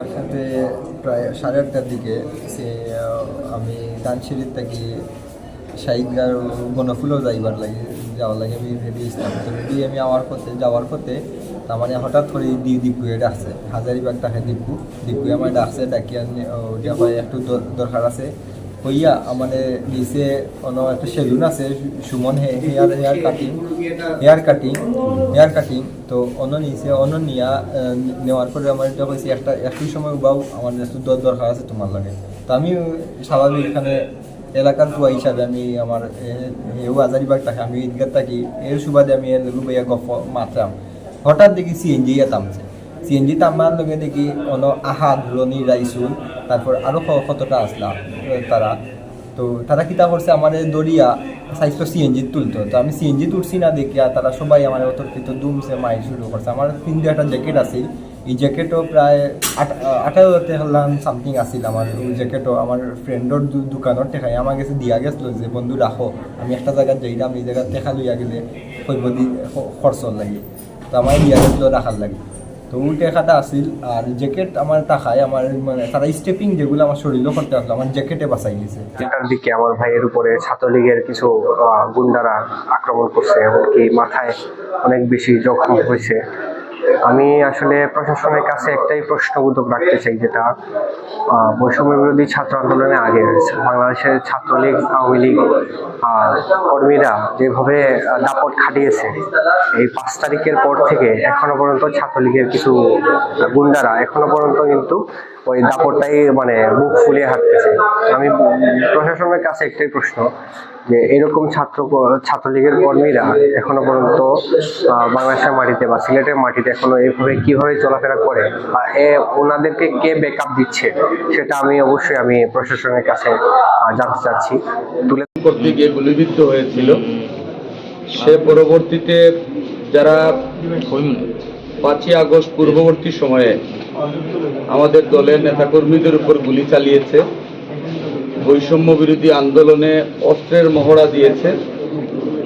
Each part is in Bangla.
সাথে প্রায় সাড়ে আটটার দিকে সে আমি দানশিরির থাকি শাহিদার বনফুলও যাইবার লাগে, যাওয়ার লাগে আমি রেডি ইসলাম তো রেডি আমি আমার পথে, যাওয়ার পথে, তার মানে হঠাৎ করে দি দিব্যুয়ে ডাকছে হাজারিবাগ তাকে দিব্যু। দিব্যুয়ে আমার ডাকছে, ডাকিয়া ওটা একটু দর- দরকার আছে হইয়া আমাদের নিচে অন্য একটা সেলুন আছে, Suman hair hair cutting hair cutting hair cutting. তো অন্য নিচে অন্য নিয়া নেওয়ার পরে আমার এটা হয়েছে একটা, একই সময় বাউ আমার একটু দর দরকার আছে তোমার লাগে। তো আমি স্বাভাবিক এখানে এলাকার টুয়া হিসাবে আমি আমার এও হাজারিবাগ থাকে, আমি ঈদগাহ থাকি। এর সুবাদে আমি এর লুবাইয়া গপ মাত্রাম। হঠাৎ দেখি সিএনজি তামছে সিএনজি তামার লগে দেখি অন আহা রনি, রাইসুল তারপর আরও কতটা আসলা আহ, তারা। তো তারা কিতা করছে আমার দরিয়া সাইজটা সিএনজি তুলতো। তো আমি সিএনজি তুলছি না দেখিয়া তারা সবাই আমার অতর্কিত দুমছে মাই শুরু করছে। আমার তিনটে একটা জ্যাকেট আছে এই জ্যাকেটও প্রায় আঠারো হাজার সামথিং আছিল আমার। ওই জ্যাকেটও আমার ফ্রেন্ডর দোকানত টেকাই। আমার কাছে দিয়া গেছিল যে বন্ধু রাখো আমি একটা জায়গায় যাইলাম এই জায়গায় টেকা লইয়া গেলে কৈবদি খরচ লাগে। তো আমার দিয়া গেছিল রাখার লাগে। তো উল্টে খাতা আসিল আর জ্যাকেট আমার টাকায়, আমার মানে তারা স্টেপিং যেগুলো আমার শরীরও করতে আসলো, আমার জ্যাকেটে বাঁচাই গেছে এটার দিকে আমার ভাইয়ের উপরে ছাত্রলীগের কিছু গুন্ডারা আক্রমণ করছে, এমনকি মাথায় অনেক বেশি জখম হয়েছে। আমি আসলে প্রশাসনের কাছে একটাই প্রশ্ন উদ্যোগ রাখতে চাই, যেটা বৈষম্য বিরোধী ছাত্র আন্দোলনে আগে বাংলাদেশের ছাত্রলীগ, আওয়ামী লীগ কর্মীরা যেভাবে দাপট খাটিয়েছে, এই পাঁচ তারিখের পর থেকে এখনও পর্যন্ত ছাত্রলীগের কিছু গুন্ডারা এখনও পর্যন্ত কিন্তু ওই দাপটটাই মানে মুখ ফুলিয়ে হাঁটতেছে। আমি প্রশাসনের কাছে একটাই প্রশ্ন যে এরকম ছাত্র ছাত্রলীগের কর্মীরা এখনও পর্যন্ত বাংলাদেশের মাটিতে বা সিলেটের মাটিতে এখনও এইভাবে কীভাবে চলাফেরা করে বা এ ওনাদেরকে কে ব্যাকআপ দিচ্ছে, সেটা আমি অবশ্যই আমি প্রশাসনের কাছে জানতে চাচ্ছি। তুলে করতে গিয়ে গুলিবিদ্ধ হয়েছিল। সে পরবর্তীতে যারা পাঁচই আগস্ট পূর্ববর্তী সময়ে আমাদের দলের নেতাকর্মীদের উপর গুলি চালিয়েছে, বৈষম্য বিরোধী আন্দোলনে অস্ত্রের মহড়া দিয়েছে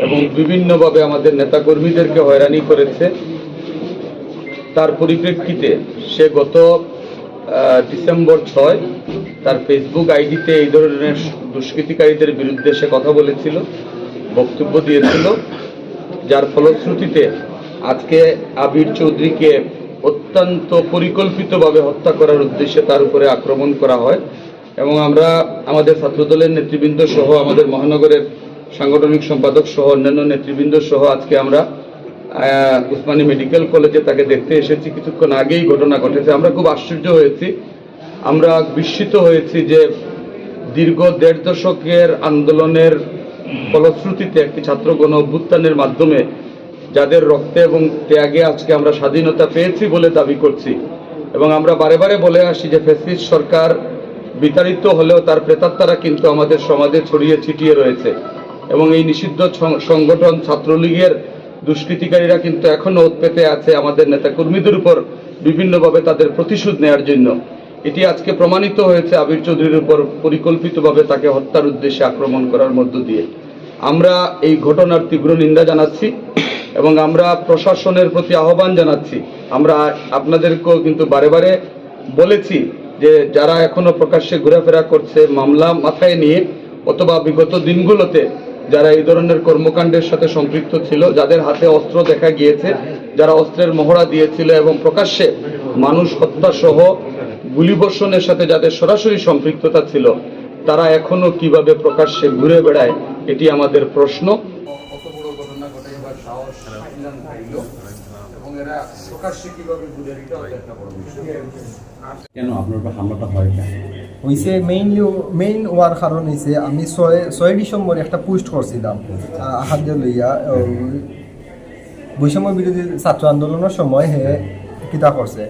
এবং বিভিন্নভাবে আমাদের নেতাকর্মীদেরকে হয়রানি করেছে। তার পরিপ্রেক্ষিতে সে গত ডিসেম্বর ছয় তার ফেসবুক আইডিতে এই ধরনের দুষ্কৃতিকারীদের বিরুদ্ধে সে কথা বলেছিল, বক্তব্য দিয়েছিল, যার ফলশ্রুতিতে আজকে আবির চৌধুরীকে অত্যন্ত পরিকল্পিতভাবে হত্যা করার উদ্দেশ্যে তার উপরে আক্রমণ করা হয় এবং আমরা আমাদের ছাত্রদলের নেতৃবৃন্দ সহ আমাদের মহানগরের সাংগঠনিক সম্পাদক সহ অন্যান্য নেতৃবৃন্দ সহ আজকে আমরা উসমানী মেডিকেল কলেজে তাকে দেখতে এসেছি। কিছুক্ষণ আগেই ঘটনা ঘটেছে। আমরা খুব আশ্চর্য হয়েছি। আমরা বিস্মিত হয়েছি যে দীর্ঘ দেড় দশকের আন্দোলনের ফলশ্রুতিতে একটি ছাত্র গণ অভ্যুত্থানের মাধ্যমে যাদের রক্তে এবং ত্যাগে আজকে আমরা স্বাধীনতা পেয়েছি বলে দাবি করছি। এবং আমরা বারে বারে বলে আসি যে ফেসিস্ট সরকার বিতাড়িত হলেও তার প্রেতাত্মারা কিন্তু আমাদের সমাজে ছড়িয়ে ছিটিয়ে রয়েছে। এবং এই নিষিদ্ধ সংগঠন ছাত্রলীগের দুষ্কৃতিকারীরা কিন্তু এখনও উৎপেতে আছে আমাদের নেতাকর্মীদের উপর বিভিন্নভাবে তাদের প্রতিশোধ নেওয়ার জন্য। এটি আজকে প্রমাণিত হয়েছে আবির চৌধুরীর উপর পরিকল্পিতভাবে তাকে হত্যার উদ্দেশ্যে আক্রমণ করার মধ্য দিয়ে। আমরা এই ঘটনার তীব্র নিন্দা জানাচ্ছি। এবং আমরা প্রশাসনের প্রতি আহ্বান জানাচ্ছি। আমরা আপনাদেরকেও কিন্তু বারে বারে বলেছি যে যারা এখনও প্রকাশ্যে ঘোরাফেরা করছে, মামলা মাথায় নিয়ে অথবা বিগত দিনগুলোতে যারা এই ধরনের কর্মকাণ্ডের সাথে সম্পৃক্ত ছিল, যাদের হাতে অস্ত্র দেখা গিয়েছে, যারা অস্ত্রের মহড়া দিয়েছিল এবং প্রকাশ্যে মানুষ হত্যা সহ গুলিবর্ষণের সাথে যাদের সরাসরি সম্পৃক্ততা ছিল, তারা এখনও কীভাবে প্রকাশ্যে ঘুরে বেড়ায়, এটি আমাদের প্রশ্ন কত বড় ঘটনা ঘটাইবার সাহস ইরান পাইল এবং এরা প্রকাশ্যে কীভাবে ঘুরে এটাও তো একটা বড় বিষয়। কেন আপনার উপর হামলাটা হয় কেন? মেইনলি মেইন হওয়ার কারণ হইছে আমি ছয় ছয় ডিসেম্বর একটা পোস্ট করছিলাম আহাদ্য লইয়া বৈষম্য বিরোধী ছাত্র আন্দোলনের সময় হে কিতা করছে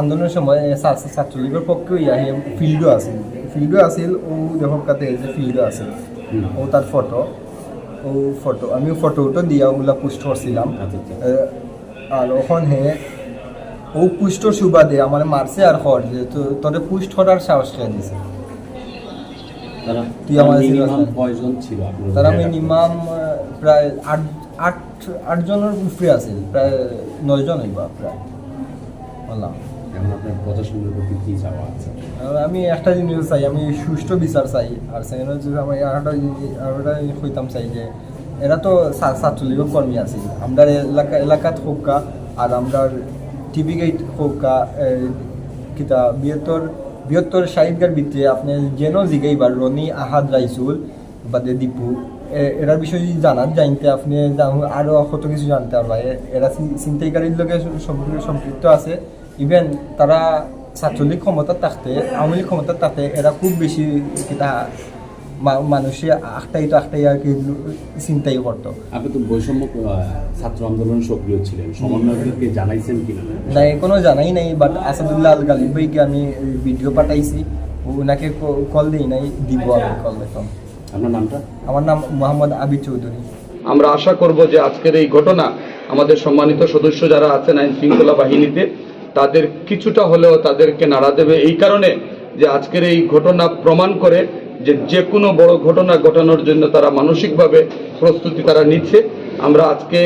আন্দোলনের সময় ছাত্রলীগের পক্ষে ইয়া হে ফিল্ডও আছিল। ফিল্ডও আছিল ও দেখক কাতে যে ফিল্ডও আছিল। ও তার ফটো ও ফটো আমি ফটোটা দিয়া ওগুলা পোস্ট করছিলাম। হে ও পুষ্টর সুবাদে আমার মারছে আর হর যে তো- তোরে পুষ্ট সাহস খেয়ে দিছে? তুই আমার ছিল- কয়জন ছিল তারা মিনিমাম প্রায় আট আট আটজনের উপরে আছিল প্রায় নয়জন হইবা প্রায়। বললাম এখন আপনার প্রশাসনের প্রতি কি চাওয়া আছে? আমি একটা জিনিস চাই আমি সুষ্ঠু বিচার চাই আর সেকেন্ড হচ্ছে যে আমি আরেকটা জিনিস- আরেকটা কইতাম চাই যে এরা তো ছাত্রলীগের কর্মী আছে। আমরা এলাকা এলাকাত হোকা আর আমরা টিভি গেট হোকা কিতা বৃহত্তর বৃহত্তর সাহিত্যের ভিত্তিতে আপনি যেন জিগাইবার রনি আহাদ রাইসুল বাদে দীপু, এ- এরার বিষয়ে জানার জানতে আপনি যা- আরও কত কিছু জানতে পারবা। এরা চি- ছিনতাইকারীর লোকের সম- সম্পৃক্ত আছে। ইভেন তারা ছাত্রলীগ ক্ষমতা থাকতে, আওয়ামী লীগ ক্ষমতা থাকতে এরা খুব বেশি কিতা মানুষে আখটাই টাখটাই আর কি চিন্তাই করতো। আপনি তো বৈষম্য ছাত্র আন্দোলন সক্রিয় ছিলেন। সমন্বয়কদেরকে জানাইছেন কিনা? না এখনও জানাই নাই বাট আসাদুল্লাহ আল গালিব ভাইকে আমি ভিডিও পাঠাইছি। ওনাকে কল দিই নাই দিব আমি কল দেখলাম আপনার নামটা? আমার নাম মোহাম্মদ আবিদ চৌধুরী। আমরা আশা করব যে আজকের এই ঘটনা আমাদের সম্মানিত সদস্য যারা আছেন আইন শৃঙ্খলা বাহিনীতে তাদের কিছুটা হলেও তাদেরকে নাড়া দেবে। এই কারণে যে আজকের এই ঘটনা প্রমাণ করে যে যে কোনো বড় ঘটনা ঘটানোর জন্য তারা মানসিকভাবে প্রস্তুতি তারা নিচ্ছে। আমরা আজকে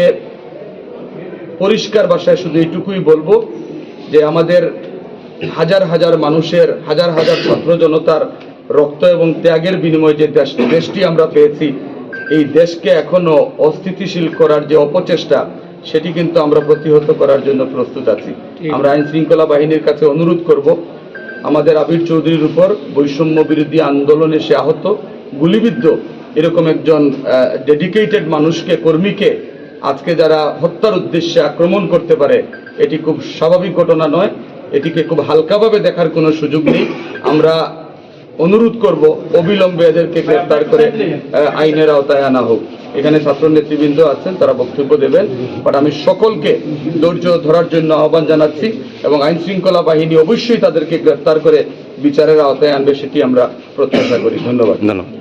পরিষ্কার ভাষায় শুধু এইটুকুই বলব যে আমাদের হাজার হাজার মানুষের হাজার হাজার ছাত্র জনতার রক্ত এবং ত্যাগের বিনিময়ে যে দেশ দেশটি আমরা পেয়েছি এই দেশকে এখনও অস্থিতিশীল করার যে অপচেষ্টা সেটি কিন্তু আমরা প্রতিহত করার জন্য প্রস্তুত আছি। আমরা আইন শৃঙ্খলা বাহিনীর কাছে অনুরোধ করব আমাদের আবির চৌধুরীর উপর বৈষম্য বিরোধী আন্দোলনে সে আহত, গুলিবিদ্ধ এরকম একজন ডেডিকেটেড মানুষকে, কর্মীকে আজকে যারা হত্যার উদ্দেশ্যে আক্রমণ করতে পারে, এটি খুব স্বাভাবিক ঘটনা নয়, এটিকে খুব হালকাভাবে দেখার কোনো সুযোগ নেই। আমরা অনুরোধ করব, অবিলম্বে এদেরকে গ্রেফতার করে আইনের আওতায় আনা হোক। এখানে ছাত্র নেতৃবৃন্দ আছেন, তারা বক্তব্য দেবেন। বাট আমি সকলকে ধৈর্য ধরার জন্য আহ্বান জানাচ্ছি এবং আইন শৃঙ্খলা বাহিনী অবশ্যই তাদেরকে গ্রেফতার করে বিচারের আওতায় আনবে, সেটি আমরা প্রত্যাশা করি। ধন্যবাদ। ধন্যবাদ।